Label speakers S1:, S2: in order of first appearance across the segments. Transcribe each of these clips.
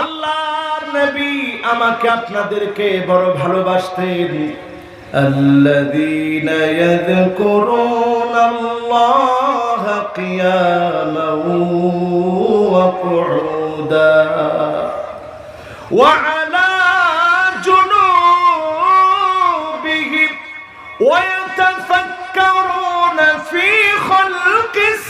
S1: আল্লাহর নবী আমাকে আপনাদেরকে বড় ভালোবাসতেন الذين يذكرون الله قياما وقعودا وعلى جنوبهم ويتفكرون في خلق السماوات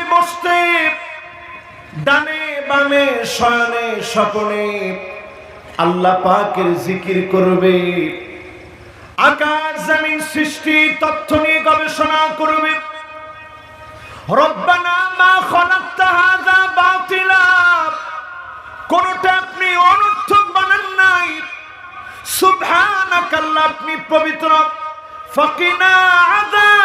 S1: বসতে ডানে বামে, শয়নে, স্বপনে আল্লাহ পাকের জিকির করবে। আকাশ জমিন সৃষ্টি, তথ্য নিয়ে গবেষণা করবে। আপনি পবিত্র। ফকিনা আযাবান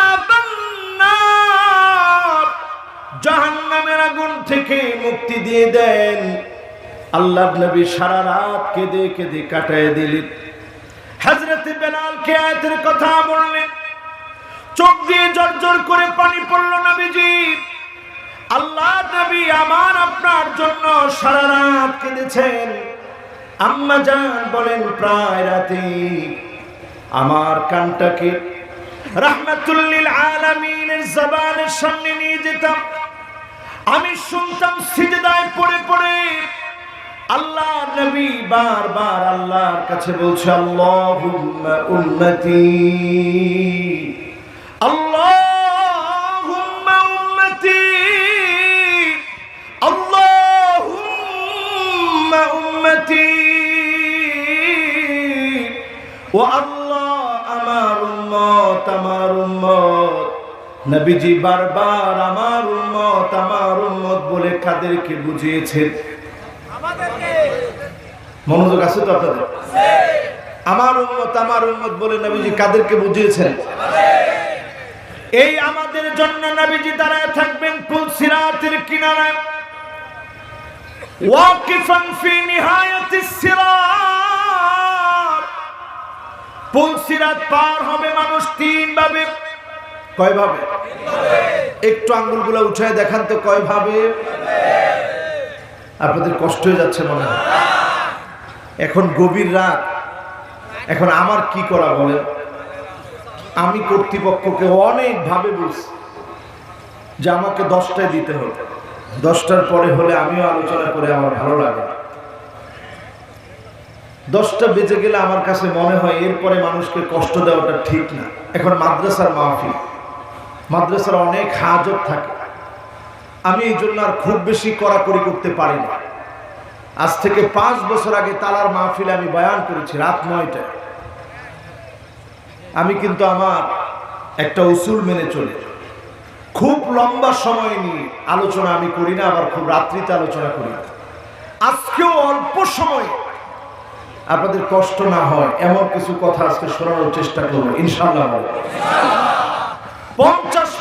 S1: জাহান্নামের আগুন থেকে মুক্তি দিয়ে দেন। আল্লাহ নবী সারা রাত কেঁদে কেঁদে কাটায় দিলেন। হজরত বেলালকে আয়াতের কথা বললেন। চোখ দিয়ে জর্জর করে পানি পড়ল নবীজি। আল্লাহ নবী আমার আপনার জন্য সারা রাত কেঁদেছেন। আম্মা জান বলেন, প্রায় রাতে। আমার কানটাকে রাহমাতুল্লিল আলামিনের জবানের সামনে নিয়ে যেতাম। আমি শুনতাম সিজদায় পড়ে পড়ে। আল্লাহ নবী বারবার আল্লাহর কাছে বলছে, আল্লাহুম্মা উম্মতি। আল্লাহুম্মা উম্মতি। আল্লাহুম্মা উম্মতি। ও আল্লাহ, আমার উম্মত আমার উম্মত। নবীজি বারবার আমার উম্মত আমার উম্মত বলে কাদেরকে বুঝিয়েছেন। মনোযোগ আছে তো আপনাদের? আমার উম্মত আমার উম্মত বলে নবীজি কাদেরকে বুঝিয়েছেন। এই আমাদের জন্য নবীজি দাঁড়ায় থাকবেন পুল সিরাতের কিনারায়। ওয়াকিফান ফি নিহায়াতিস সিরাত। পুল সিরাত পার হবে মানুষ তিন ভাবে কয় ভাবে একটু আঙ্গুলগুলো উঠায় দেখান তো কয় ভাবে আপনাদের কষ্ট হয়ে যাচ্ছে মনে হয়। এখন গভীর রাত। এখন আমার কি করা বলে আমি কর্তৃপক্ষকে অনেকভাবে বলছি যে আমাকে দশটায় দিতে হবে। দশটার পরে হলে আমিও আলোচনা করে আমার ভালো লাগে। দশটা বেজে গেলে আমার কাছে মনে হয় এরপরে মানুষকে কষ্ট দেওয়াটা ঠিক না। এখন মাদ্রাসার মাহফিল। মাদ্রাসার অনেক হাজত থাকে। আমি এই জন্য আর খুব বেশি কড়াকড়ি করতে পারি না। আজ থেকে পাঁচ বছর আগে তালার মাহফিলে আমি বয়ান করেছি রাত নয়টায়। আমি কিন্তু আমার একটা উসুল মেনে চলে। খুব লম্বা সময় নিয়ে আলোচনা আমি করি না, আবার খুব রাত্রিতে আলোচনা করি না। আজকেও অল্প সময় আপনাদের কষ্ট না হয়, এমন কিছু কথা আজকে শোনানোর চেষ্টা করব ইনশাল্লাহ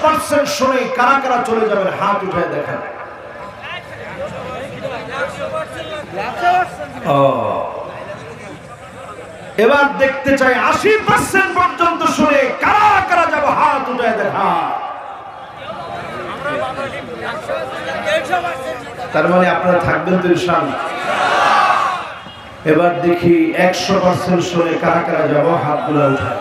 S1: পার্সেন্ট শুনে কারা কারা চলে যাবেন, হাত উঠে দেখেন। এবার দেখতে চাই, আশি পার্সেন্ট পর্যন্ত শুনে কারা কারা যাব, হাত উঠে দেখা তার মানে আপনারা থাকবেন তো ইনশাআল্লাহ এবার দেখি, একশো পার্সেন্ট শুনে কারা কারা যাব হাতগুলো উঠায়।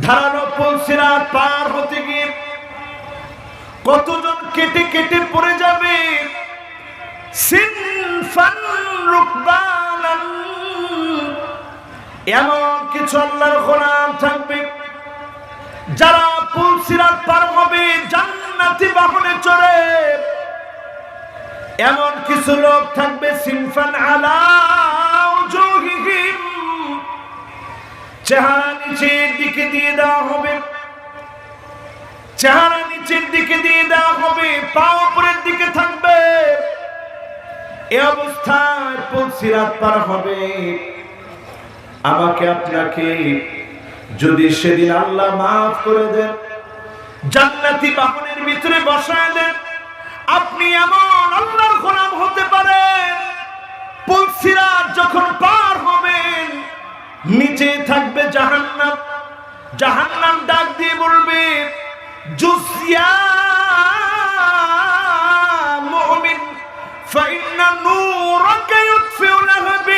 S1: ধারালো পলসিরা পার হতে গিয়ে কতজন কেটে কেটে পড়ে যাবে? এমন কিছু আল্লাহর গোলাম থাকবে যারা পুলসিরাত পার হবে, জান্নাতি বাহনে চড়ে। এমন কিছু লোক থাকবে সিনফান আলা। চেহারা নিচের দিকে দিয়ে দেওয়া হবে। চেহারা নিচের দিকে দিয়ে দেওয়া হবে, পা উপরের দিকে থাকবে। এ অবস্থায় পুলসিরাত পার হবে। আমাকে আপনাকে যদি সেদিন আল্লাহ মাফ করে দেন, জান্নাতি বাহনের ভিতরে বসায় দেন, আপনি এমন আল্লাহর গোলাম হতে পারেন। পুলসিরাত যখন পার হবেন নিচে জাহান্নাম জাহান্নাম ডাক দিয়ে বলবে, জুসিয়া মুমিন, ফাইন্না নূরাকা ইউতফিউ লাহাবিব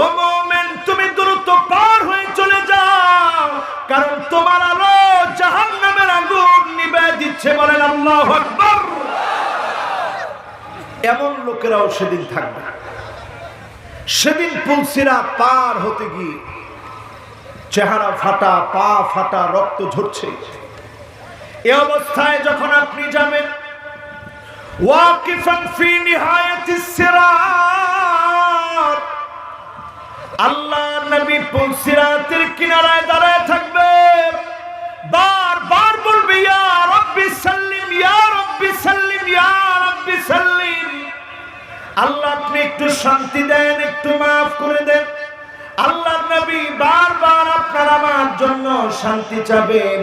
S1: ও মুমিন, তুমি দ্রুত পার হয়ে চলে যাও, কারণ তোমার আলো জাহান্নামের আগুন নিবে দিচ্ছে বলেন আল্লাহু আকবার। এমন লোকেরাও সেদিন থাকবে। সেদিন পুলসিরা পার হতে গিয়ে চেহারা ফাটা, পা ফাটা, রক্ত ঝরছে। এ অবস্থায় যখন আপনি যাবেন আল্লাহ নবী পুলসিরাতের কিনারায় দাঁড়ায় থাকবে। বার বার বলবে, ইয়া রব্বি সাল্লিম, ইয়া রব্বি সাল্লিম, ইয়া রব্বি সাল্লিম। আল্লাহ আপনি একটু শান্তি দেন, একটু মাফ করে দেন। আল্লাহ নবী বারবার আপনার আমার জন্য শান্তি চাবেন।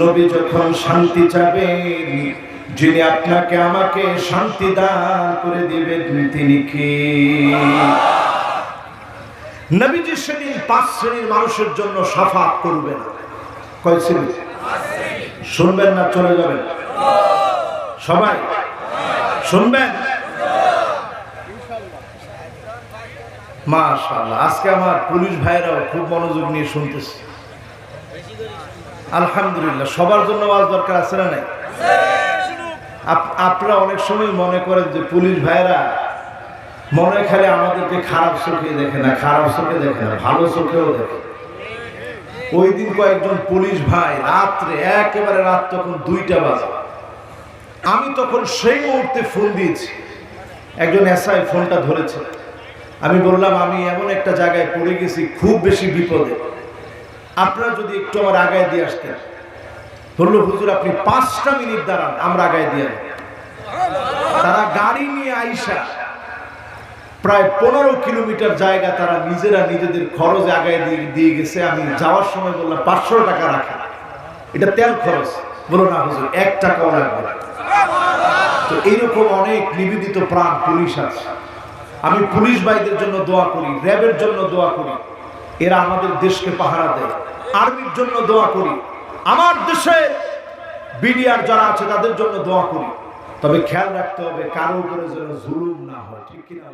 S1: নবী যখন শান্তি চাবেন, যিনি আপনাকে আমাকে শান্তি দান করে দিবেন, তিনি কে? নবীজি সেদিন পাঁচ শ্রেণির মানুষের জন্য সাফাত করবেন কয় শ্রেণি? শুনবেন না, চলে যাবেন। সবাই? শুনবেন? মাশাআল্লাহ। আজকে আমার পুলিশ ভাইরাও খুব মনোযোগ নিয়ে শুনতেছে। আলহামদুলিল্লাহ, সবার জন্য আওয়াজ দরকার আছে না নাই? আপ- আপনারা অনেক সময় মনে করেন যে পুলিশ ভাইরা মনে খালি আমাদেরকে খারাপ চোখে দেখে না, খারাপ চোখে দেখে না, ভালো চোখেও দেখে। ওই দিন কয়েকজন পুলিশ ভাই রাত্রে, একেবারে রাত তখন দুইটা বাজে। আমি তখন সেই মুহূর্তে ফোন দিয়েছি। একজন এসআই ফোনটা ধরেছে। আমি বললাম, আমি এমন একটা জায়গায় পড়ে গেছি, খুব বেশি বিপদে। আপনারা যদি একটু আমার আগায় দিয়ে আসতেন। বলল, হুজুর, আপনি পাঁচটা মিনিট দাঁড়ান, আমরা আগায় দিয়ে তারা গাড়ি নিয়ে আইসা প্রায় পনেরো কিলোমিটার জায়গা তারা নিজেরা নিজেদের খরচ আগায় দিয়ে দিয়ে গেছে। আমি যাওয়ার সময় বললাম, পাঁচশো টাকা রাখা এটা তেল খরচ। বলো না হুজুর, এক টাকাও লাগবে। তো এইরকম অনেক নিবেদিত প্রাণ পুলিশ আছে। আমি পুলিশ ভাইদের জন্য দোয়া করি, র্যাবের জন্য দোয়া করি। এরা আমাদের দেশকে পাহারা দেয়। আর্মির জন্য দোয়া করি। আমার দেশে বিডিআর যারা আছে, তাদের জন্য দোয়া করি। তবে খেয়াল রাখতে হবে, কারও উপরে যেন জুলুম না হয়, ঠিক কিনা?